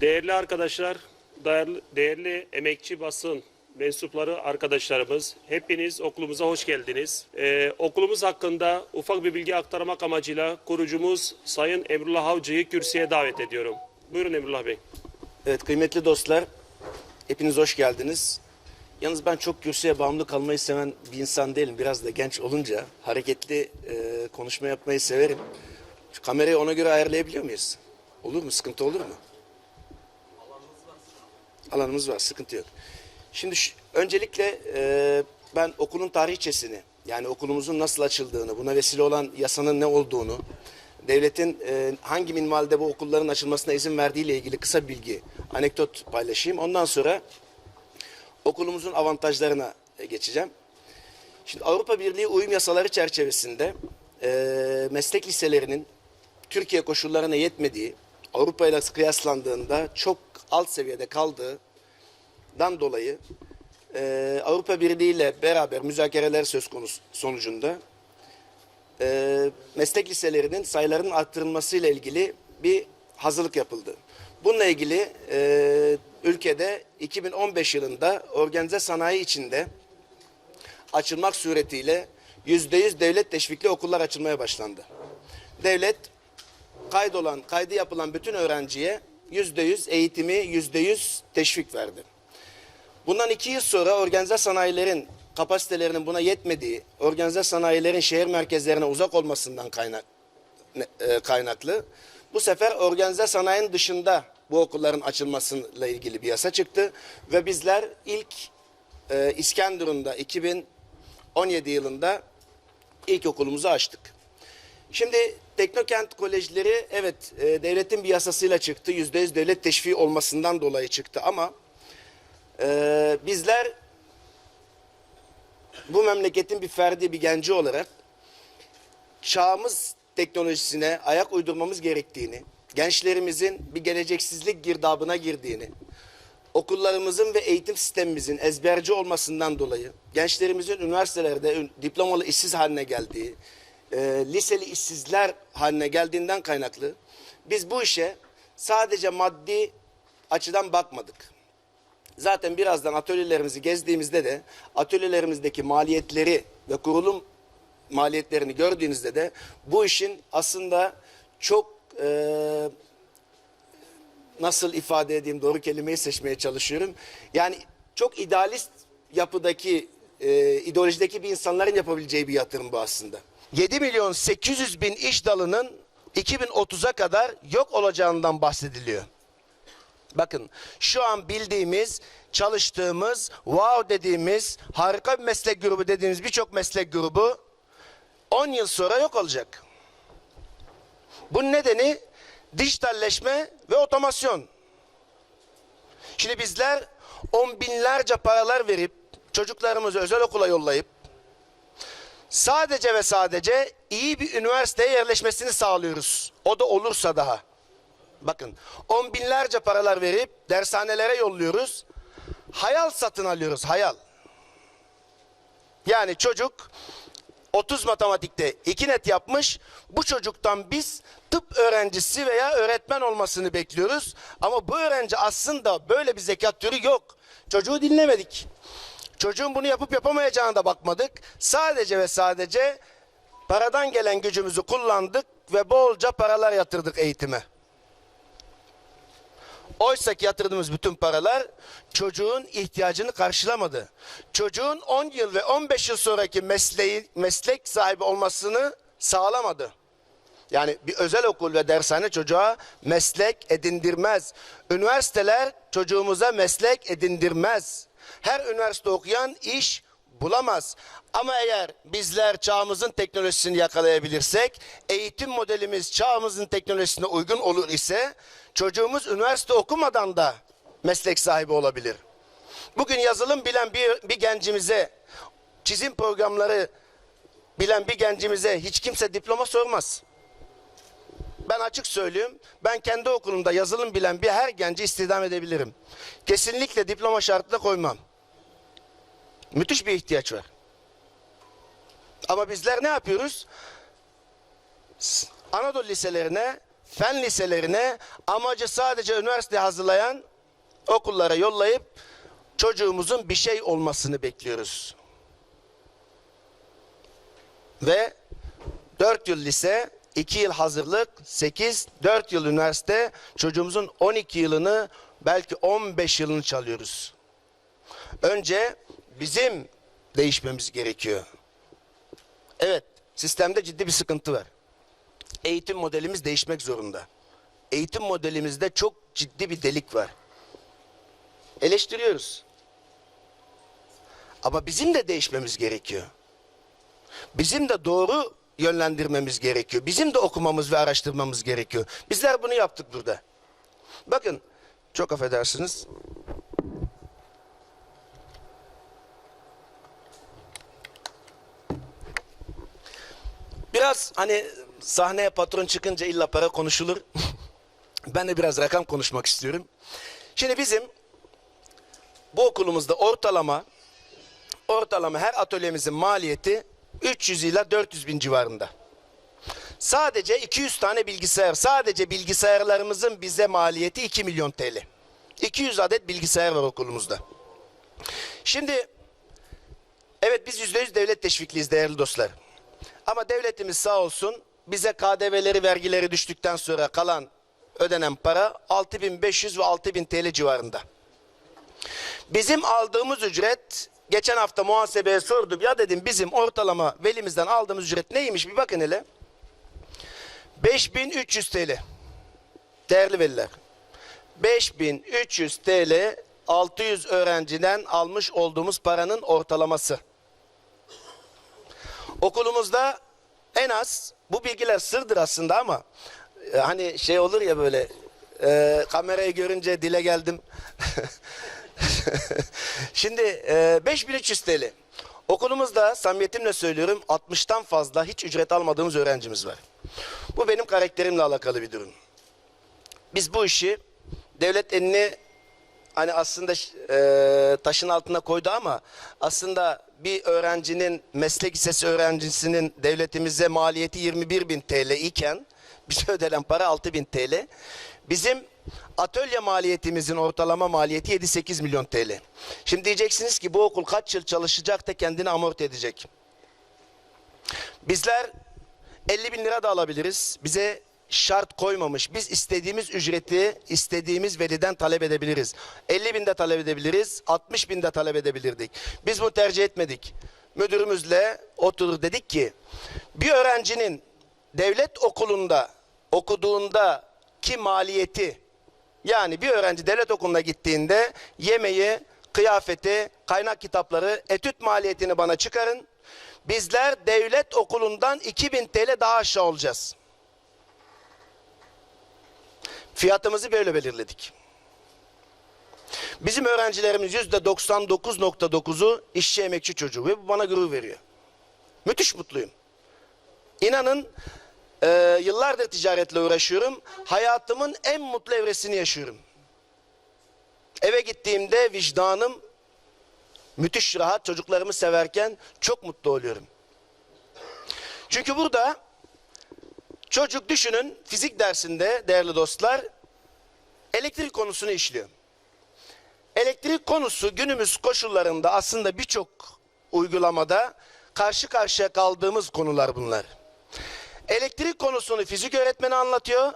Değerli arkadaşlar, değerli, emekçi basın mensupları arkadaşlarımız, hepiniz okulumuza hoş geldiniz. Ee, okulumuz hakkında ufak bir bilgi aktarmak amacıyla kurucumuz Sayın Emrullah Avcı'yı kürsüye davet ediyorum. Buyurun Emrullah Bey. Evet kıymetli dostlar, hepiniz hoş geldiniz. Yalnız ben çok kürsüye bağımlı kalmayı seven bir insan değilim. Biraz da genç olunca hareketli e, konuşma yapmayı severim. Şu kamerayı ona göre ayarlayabiliyor muyuz? Olur mu? Sıkıntı olur mu? Alanımız var, sıkıntı yok. Şimdi şu- öncelikle e, ben okulun tarihçesini, yani okulumuzun nasıl açıldığını, buna vesile olan yasanın ne olduğunu, devletin e, hangi minvalde bu okulların açılmasına izin verdiği ile ilgili kısa bilgi, anekdot paylaşayım. Ondan sonra okulumuzun avantajlarına e, geçeceğim. Şimdi Avrupa Birliği uyum yasaları çerçevesinde e, meslek liselerinin Türkiye koşullarına yetmediği, Avrupa ile kıyaslandığında çok alt seviyede kaldığından dolayı e, Avrupa Birliği ile beraber müzakereler söz konusu sonucunda e, meslek liselerinin sayılarının arttırılmasıyla ilgili bir hazırlık yapıldı. Bununla ilgili e, ülkede 2015 yılında organize sanayi içinde açılmak suretiyle %100 devlet teşvikli okullar açılmaya başlandı. Devlet kaydolan, kaydı yapılan bütün öğrenciye %100 eğitimi, %100 teşvik verdi. Bundan iki yıl sonra organize sanayilerin kapasitelerinin buna yetmediği, organize sanayilerin şehir merkezlerine uzak olmasından kaynak, e, kaynaklı bu sefer organize sanayinin dışında bu okulların açılmasıyla ilgili bir yasa çıktı ve bizler ilk e, İskenderun'da 2017 yılında ilk okulumuzu açtık. Şimdi Teknokent kolejleri evet e, devletin bir yasasıyla çıktı. Yüzde yüz devlet teşviği olmasından dolayı çıktı ama e, bizler bu memleketin bir ferdi, bir genci olarak çağımız teknolojisine ayak uydurmamız gerektiğini, gençlerimizin bir geleceksizlik girdabına girdiğini, okullarımızın ve eğitim sistemimizin ezberci olmasından dolayı gençlerimizin üniversitelerde ün- diplomalı işsiz haline geldiği, e, liseli işsizler haline geldiğinden kaynaklı biz bu işe sadece maddi açıdan bakmadık. Zaten birazdan atölyelerimizi gezdiğimizde de atölyelerimizdeki maliyetleri ve kurulum maliyetlerini gördüğünüzde de bu işin aslında çok e, nasıl ifade edeyim doğru kelimeyi seçmeye çalışıyorum. Yani çok idealist yapıdaki e, ideolojideki bir insanların yapabileceği bir yatırım bu aslında. 7 milyon 800 bin iş dalının 2030'a kadar yok olacağından bahsediliyor. Bakın şu an bildiğimiz, çalıştığımız, wow dediğimiz, harika bir meslek grubu dediğimiz birçok meslek grubu 10 yıl sonra yok olacak. Bunun nedeni dijitalleşme ve otomasyon. Şimdi bizler on binlerce paralar verip çocuklarımızı özel okula yollayıp sadece ve sadece iyi bir üniversiteye yerleşmesini sağlıyoruz. O da olursa daha. Bakın on binlerce paralar verip dershanelere yolluyoruz. Hayal satın alıyoruz hayal. Yani çocuk 30 matematikte 2 net yapmış. Bu çocuktan biz tıp öğrencisi veya öğretmen olmasını bekliyoruz. Ama bu öğrenci aslında böyle bir zekat türü yok. Çocuğu dinlemedik. Çocuğun bunu yapıp yapamayacağına da bakmadık. Sadece ve sadece paradan gelen gücümüzü kullandık ve bolca paralar yatırdık eğitime. Oysa ki yatırdığımız bütün paralar çocuğun ihtiyacını karşılamadı. Çocuğun 10 yıl ve 15 yıl sonraki mesleği, meslek sahibi olmasını sağlamadı. Yani bir özel okul ve dershane çocuğa meslek edindirmez. Üniversiteler çocuğumuza meslek edindirmez. Her üniversite okuyan iş bulamaz. Ama eğer bizler çağımızın teknolojisini yakalayabilirsek, eğitim modelimiz çağımızın teknolojisine uygun olur ise çocuğumuz üniversite okumadan da meslek sahibi olabilir. Bugün yazılım bilen bir, bir gencimize, çizim programları bilen bir gencimize hiç kimse diploma sormaz. Ben açık söyleyeyim. Ben kendi okulumda yazılım bilen bir her genci istihdam edebilirim. Kesinlikle diploma şartı koymam. Müthiş bir ihtiyaç var. Ama bizler ne yapıyoruz? Anadolu liselerine fen liselerine amacı sadece üniversite hazırlayan okullara yollayıp çocuğumuzun bir şey olmasını bekliyoruz. Ve 4 yıl lise, 2 yıl hazırlık, 8, 4 yıl üniversite, çocuğumuzun 12 yılını belki 15 yılını çalıyoruz. Önce bizim değişmemiz gerekiyor. Evet, sistemde ciddi bir sıkıntı var. Eğitim modelimiz değişmek zorunda. Eğitim modelimizde çok ciddi bir delik var. Eleştiriyoruz. Ama bizim de değişmemiz gerekiyor. Bizim de doğru yönlendirmemiz gerekiyor. Bizim de okumamız ve araştırmamız gerekiyor. Bizler bunu yaptık burada. Bakın, çok affedersiniz. Biraz hani sahneye patron çıkınca illa para konuşulur. ben de biraz rakam konuşmak istiyorum. Şimdi bizim bu okulumuzda ortalama ortalama her atölyemizin maliyeti 300 ila 400 bin civarında. Sadece 200 tane bilgisayar, sadece bilgisayarlarımızın bize maliyeti 2 milyon TL. 200 adet bilgisayar var okulumuzda. Şimdi evet biz %100 devlet teşvikliyiz değerli dostlar. Ama devletimiz sağ olsun bize KDV'leri vergileri düştükten sonra kalan ödenen para 6500 ve 6000 TL civarında. Bizim aldığımız ücret geçen hafta muhasebeye sordum. Ya dedim bizim ortalama velimizden aldığımız ücret neymiş bir bakın hele. 5300 TL. Değerli veliler. 5300 TL 600 öğrenciden almış olduğumuz paranın ortalaması. Okulumuzda en az bu bilgiler sırdır aslında ama e, hani şey olur ya böyle e, kamerayı görünce dile geldim. Şimdi e, 5300 TL. Okulumuzda samimiyetimle söylüyorum 60'tan fazla hiç ücret almadığımız öğrencimiz var. Bu benim karakterimle alakalı bir durum. Biz bu işi devlet elini hani aslında e, taşın altına koydu ama aslında bir öğrencinin meslek lisesi öğrencisinin devletimize maliyeti 21 bin TL iken bize ödenen para 6 bin TL. Bizim atölye maliyetimizin ortalama maliyeti 7-8 milyon TL. Şimdi diyeceksiniz ki bu okul kaç yıl çalışacak da kendini amorti edecek. Bizler 50 bin lira da alabiliriz. Bize şart koymamış. Biz istediğimiz ücreti istediğimiz veliden talep edebiliriz. 50 bin de talep edebiliriz. 60 bin de talep edebilirdik. Biz bunu tercih etmedik. Müdürümüzle oturur dedik ki bir öğrencinin devlet okulunda okuduğunda ki maliyeti yani bir öğrenci devlet okuluna gittiğinde yemeği, kıyafeti, kaynak kitapları, etüt maliyetini bana çıkarın. Bizler devlet okulundan 2000 TL daha aşağı olacağız. Fiyatımızı böyle belirledik. Bizim öğrencilerimiz yüzde 99.9'u işçi emekçi çocuğu ve bu bana gurur veriyor. Müthiş mutluyum. İnanın e, yıllardır ticaretle uğraşıyorum. Hayatımın en mutlu evresini yaşıyorum. Eve gittiğimde vicdanım müthiş rahat. Çocuklarımı severken çok mutlu oluyorum. Çünkü burada çocuk düşünün fizik dersinde değerli dostlar elektrik konusunu işliyor. Elektrik konusu günümüz koşullarında aslında birçok uygulamada karşı karşıya kaldığımız konular bunlar. Elektrik konusunu fizik öğretmeni anlatıyor.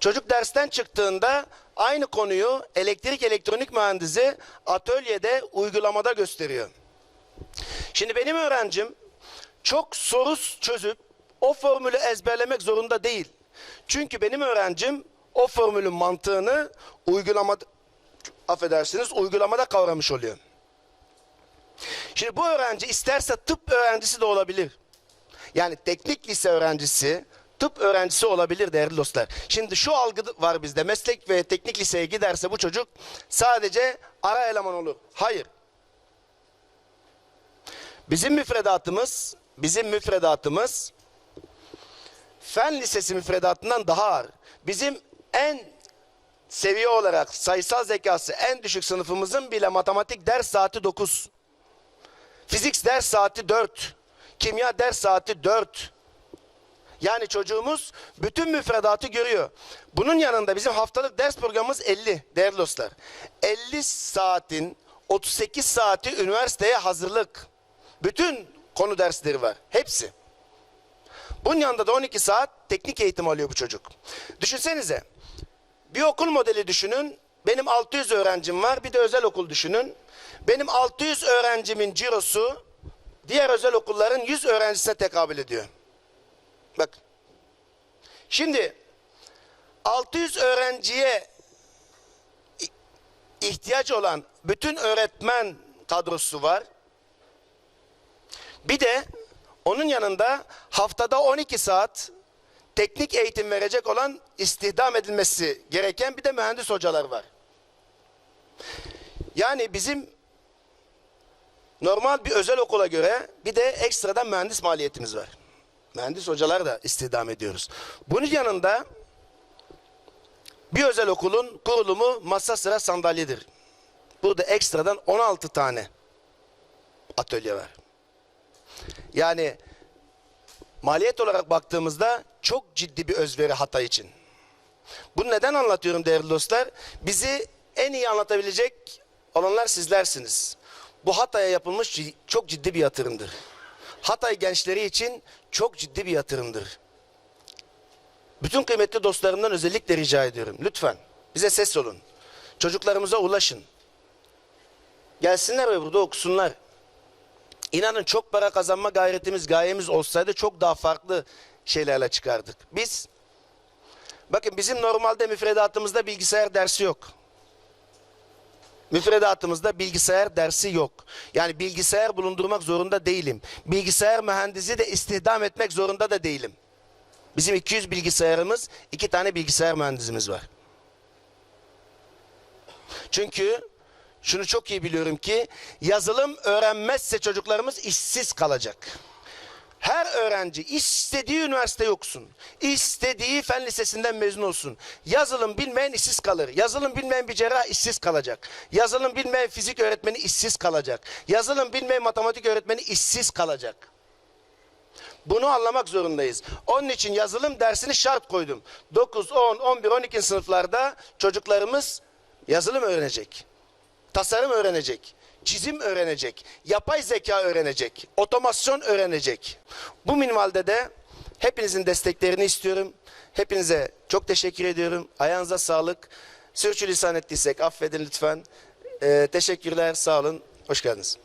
Çocuk dersten çıktığında aynı konuyu elektrik elektronik mühendisi atölyede uygulamada gösteriyor. Şimdi benim öğrencim çok soru çözüp o formülü ezberlemek zorunda değil. Çünkü benim öğrencim o formülün mantığını uygulamada affedersiniz uygulamada kavramış oluyor. Şimdi bu öğrenci isterse tıp öğrencisi de olabilir. Yani teknik lise öğrencisi, tıp öğrencisi olabilir değerli dostlar. Şimdi şu algı var bizde. Meslek ve teknik liseye giderse bu çocuk sadece ara eleman olur. Hayır. Bizim müfredatımız, bizim müfredatımız fen lisesi müfredatından daha ağır. Bizim en seviye olarak sayısal zekası en düşük sınıfımızın bile matematik ders saati 9. Fizik ders saati 4. Kimya ders saati 4. Yani çocuğumuz bütün müfredatı görüyor. Bunun yanında bizim haftalık ders programımız 50 değerli dostlar. 50 saatin 38 saati üniversiteye hazırlık. Bütün konu dersleri var. Hepsi. Bunun yanında da 12 saat teknik eğitim alıyor bu çocuk. Düşünsenize. Bir okul modeli düşünün. Benim 600 öğrencim var. Bir de özel okul düşünün. Benim 600 öğrencimin cirosu diğer özel okulların 100 öğrencisine tekabül ediyor. Bak. Şimdi 600 öğrenciye ihtiyaç olan bütün öğretmen kadrosu var. Bir de onun yanında haftada 12 saat teknik eğitim verecek olan istihdam edilmesi gereken bir de mühendis hocalar var. Yani bizim normal bir özel okula göre bir de ekstradan mühendis maliyetimiz var. Mühendis hocalar da istihdam ediyoruz. Bunun yanında bir özel okulun kurulumu masa sıra sandalyedir. Burada ekstradan 16 tane atölye var. Yani maliyet olarak baktığımızda çok ciddi bir özveri Hatay için. Bunu neden anlatıyorum değerli dostlar? Bizi en iyi anlatabilecek olanlar sizlersiniz. Bu Hatay'a yapılmış çok ciddi bir yatırımdır. Hatay gençleri için çok ciddi bir yatırımdır. Bütün kıymetli dostlarımdan özellikle rica ediyorum. Lütfen bize ses olun. Çocuklarımıza ulaşın. Gelsinler ve burada okusunlar. İnanın çok para kazanma gayretimiz, gayemiz olsaydı çok daha farklı şeylerle çıkardık. Biz, bakın bizim normalde müfredatımızda bilgisayar dersi yok. Müfredatımızda bilgisayar dersi yok. Yani bilgisayar bulundurmak zorunda değilim. Bilgisayar mühendisi de istihdam etmek zorunda da değilim. Bizim 200 bilgisayarımız, iki tane bilgisayar mühendisimiz var. Çünkü şunu çok iyi biliyorum ki yazılım öğrenmezse çocuklarımız işsiz kalacak. Her öğrenci istediği üniversite okusun. istediği fen lisesinden mezun olsun. Yazılım bilmeyen işsiz kalır. Yazılım bilmeyen bir cerrah işsiz kalacak. Yazılım bilmeyen fizik öğretmeni işsiz kalacak. Yazılım bilmeyen matematik öğretmeni işsiz kalacak. Bunu anlamak zorundayız. Onun için yazılım dersini şart koydum. 9, 10, 11, 12 sınıflarda çocuklarımız yazılım öğrenecek. Tasarım öğrenecek. Çizim öğrenecek. Yapay zeka öğrenecek. Otomasyon öğrenecek. Bu minvalde de hepinizin desteklerini istiyorum. Hepinize çok teşekkür ediyorum. Ayağınıza sağlık. Sürçülisan ettiysek affedin lütfen. Ee, teşekkürler. Sağ olun. Hoş geldiniz.